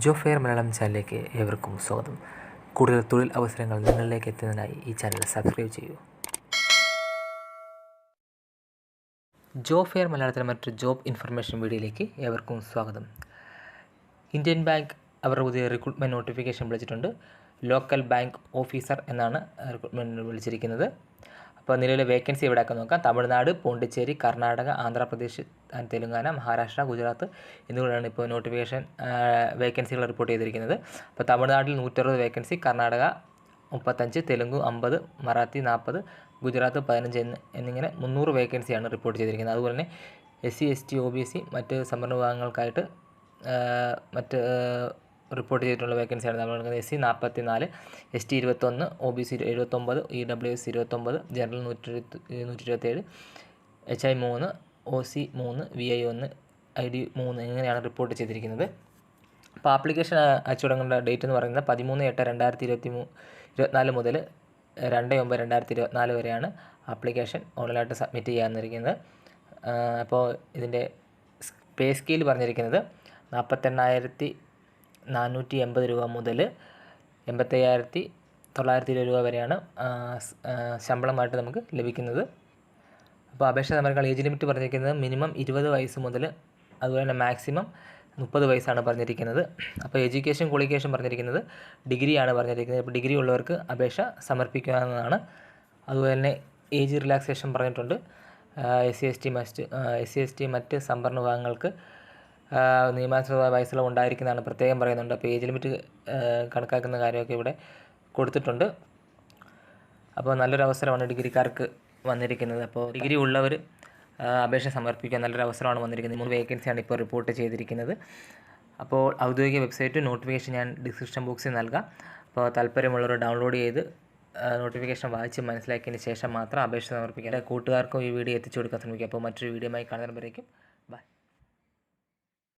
ജോ fair Malayalam ചാനലിലേക്ക് ഏവർക്കും സ്വാഗതം. കൂടുതൽ തൊഴിൽ അവസരങ്ങൾ നിങ്ങളിലേക്ക് എത്തുന്നതിനായി ഈ ചാനൽ സബ്സ്ക്രൈബ് ചെയ്യൂ. ജോ ഫെയർ മലയാളത്തിലെ മറ്റൊരു ജോബ് ഇൻഫർമേഷൻ വീഡിയോയിലേക്ക് ഏവർക്കും സ്വാഗതം. ഇന്ത്യൻ ബാങ്ക് അവരുടെ പുതിയ റിക്രൂട്ട്മെന്റ് നോട്ടിഫിക്കേഷൻ വിളിച്ചിട്ടുണ്ട്. ലോക്കൽ ബാങ്ക് ഓഫീസർ എന്നാണ് റിക്രൂട്ട്മെന്റ് വിളിച്ചിരിക്കുന്നത്. അപ്പോൾ നിലവിലെ വേക്കൻസി എവിടെയൊക്കെ നോക്കാം. തമിഴ്നാട് പോണ്ടിച്ചേരി കർണാടക ആന്ധ്രാപ്രദേശ് തെലുങ്കാന മഹാരാഷ്ട്ര ഗുജറാത്ത് എന്നിവയാണ് ഇപ്പോൾ നോട്ടിഫിക്കേഷൻ വേക്കൻസികൾ റിപ്പോർട്ട് ചെയ്തിരിക്കുന്നത്. അപ്പോൾ തമിഴ്നാട്ടിൽ നൂറ്ററുപത് വേക്കൻസി കർണാടക മുപ്പത്തഞ്ച് തെലുങ്ക് അമ്പത് മറാത്തി നാൽപ്പത് ഗുജറാത്ത് പതിനഞ്ച് എന്ന് എന്നിങ്ങനെ മുന്നൂറ് വേക്കൻസിയാണ് റിപ്പോർട്ട് ചെയ്തിരിക്കുന്നത്. അതുപോലെ തന്നെ S C S T O B C മറ്റ് സംവരണ വിഭാഗങ്ങൾക്കായിട്ട് മറ്റ് റിപ്പോർട്ട് ചെയ്തിട്ടുള്ള വേക്കൻസിയാണ് നമ്മൾ എസ് സി നാൽപ്പത്തി നാല് എസ് ടി ഇരുപത്തൊന്ന് ഒ ബി സി എഴുപത്തൊമ്പത് ഇ ഡബ്ല്യു എസ് ഇരുപത്തൊമ്പത് ജനറൽ നൂറ്റി നൂറ്റി ഇരുപത്തേഴ് എച്ച് ഐ മൂന്ന് ഒ സി മൂന്ന് വി ഐ ഒന്ന് ഐ ഡി മൂന്ന് ഇങ്ങനെയാണ് റിപ്പോർട്ട് ചെയ്തിരിക്കുന്നത്. അപ്പോൾ ആപ്ലിക്കേഷൻ അയച്ചു തുടങ്ങേണ്ട ഡേറ്റ് എന്ന് പറയുന്നത് പതിമൂന്ന് എട്ട് രണ്ടായിരത്തി ഇരുപത്തി മൂ ഇരുപത്തിനാല് മുതൽ രണ്ട് ഒമ്പത് രണ്ടായിരത്തി ഇരുപത്തിനാല് വരെയാണ് ആപ്ലിക്കേഷൻ ഓൺലൈനായിട്ട് സബ്മിറ്റ് ചെയ്യാമെന്നിരിക്കുന്നത് അപ്പോൾ ഇതിന്റെ പേ സ്കെയിൽ പറഞ്ഞിരിക്കുന്നത് നാൽപ്പത്തെണ്ണായിരത്തി നാനൂറ്റി എൺപത് രൂപ മുതൽ എൺപത്തയ്യായിരത്തി തൊള്ളായിരത്തി ഇരുപത് രൂപ വരെയാണ് ശമ്പളമായിട്ട് നമുക്ക് ലഭിക്കുന്നത്. അപ്പോൾ അപേക്ഷ സമരങ്ങൾ ഏജ് ലിമിറ്റ് പറഞ്ഞിരിക്കുന്നത് മിനിമം ഇരുപത് വയസ്സ് മുതൽ അതുപോലെ തന്നെ മാക്സിമം മുപ്പത് വയസ്സാണ് പറഞ്ഞിരിക്കുന്നത്. അപ്പോൾ എഡ്യൂക്കേഷൻ ക്വാളിഫിക്കേഷൻ പറഞ്ഞിരിക്കുന്നത് ഡിഗ്രിയാണ് പറഞ്ഞിരിക്കുന്നത്. അപ്പോൾ ഡിഗ്രി ഉള്ളവർക്ക് അപേക്ഷ സമർപ്പിക്കാവുന്നതാണ്. അതുപോലെ തന്നെ ഏജ് റിലാക്സേഷൻ പറഞ്ഞിട്ടുണ്ട്. S C S T must S C S T മറ്റ് സംവരണ വിഭാഗങ്ങൾക്ക് നിയമാനുസൃത വയസ്സുള്ള ഉണ്ടായിരിക്കുന്നതാണ് പ്രത്യേകം പറയുന്നുണ്ട്. അപ്പോൾ ഏജ് ലിമിറ്റ് കണക്കാക്കുന്ന കാര്യമൊക്കെ ഇവിടെ കൊടുത്തിട്ടുണ്ട്. അപ്പോൾ നല്ലൊരു അവസരമാണ് ഡിഗ്രിക്കാർക്ക് വന്നിരിക്കുന്നത്. അപ്പോൾ ഡിഗ്രി ഉള്ളവർ അപേക്ഷ സമർപ്പിക്കാൻ നല്ലൊരു അവസരമാണ് വന്നിരിക്കുന്നത്. മൂന്ന് വേക്കൻസിയാണ് ഇപ്പോൾ റിപ്പോർട്ട് ചെയ്തിരിക്കുന്നത്. അപ്പോൾ ഔദ്യോഗിക വെബ്സൈറ്റ് നോട്ടിഫിക്കേഷൻ ഞാൻ ഡിസ്ക്രിപ്ഷൻ ബോക്സിൽ നൽകാം. അപ്പോൾ താല്പര്യമുള്ളവർ ഡൗൺലോഡ് ചെയ്ത് നോട്ടിഫിക്കേഷൻ വായിച്ച് മനസ്സിലാക്കിയതിന് ശേഷം മാത്രം അപേക്ഷ സമർപ്പിക്കുക. കൂട്ടുകാർക്കും ഈ വീഡിയോ എത്തിച്ചു കൊടുക്കാൻ ശ്രമിക്കുക. അപ്പോൾ മറ്റൊരു വീഡിയോയുമായി കാണുന്നവരേക്കും ബൈ